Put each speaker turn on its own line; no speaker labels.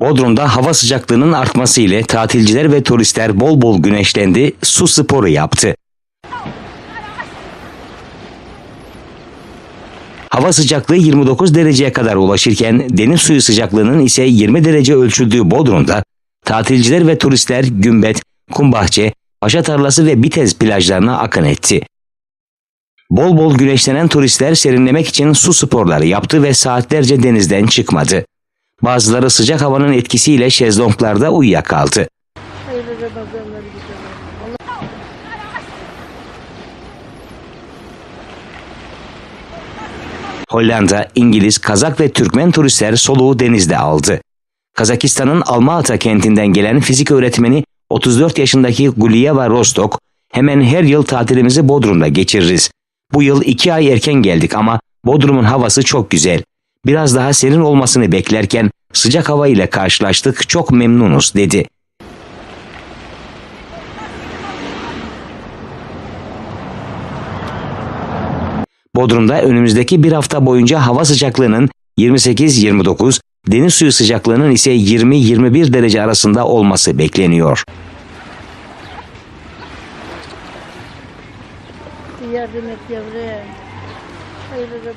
Bodrum'da hava sıcaklığının artması ile tatilciler ve turistler bol bol güneşlendi, su sporu yaptı. Hava sıcaklığı 29 dereceye kadar ulaşırken deniz suyu sıcaklığının ise 20 derece ölçüldüğü Bodrum'da tatilciler ve turistler Gümbet, Kumbahçe, Paşa Tarlası ve Bitez plajlarına akın etti. Bol bol güneşlenen turistler serinlemek için su sporları yaptı ve saatlerce denizden çıkmadı. Bazıları sıcak havanın etkisiyle şezlonglarda uyuyakaldı. Hollanda, İngiliz, Kazak ve Türkmen turistler soluğu denizde aldı. Kazakistan'ın Alma-Ata kentinden gelen fizik öğretmeni 34 yaşındaki Guliyeva Rostok, hemen her yıl tatilimizi Bodrum'da geçiririz. Bu yıl iki ay erken geldik ama Bodrum'un havası çok güzel. Biraz daha serin olmasını beklerken sıcak hava ile karşılaştık çok memnunuz dedi. Bodrum'da önümüzdeki bir hafta boyunca hava sıcaklığının 28-29, deniz suyu sıcaklığının ise 20-21 derece arasında olması bekleniyor.
Yardım et yavrum. Hayırlı.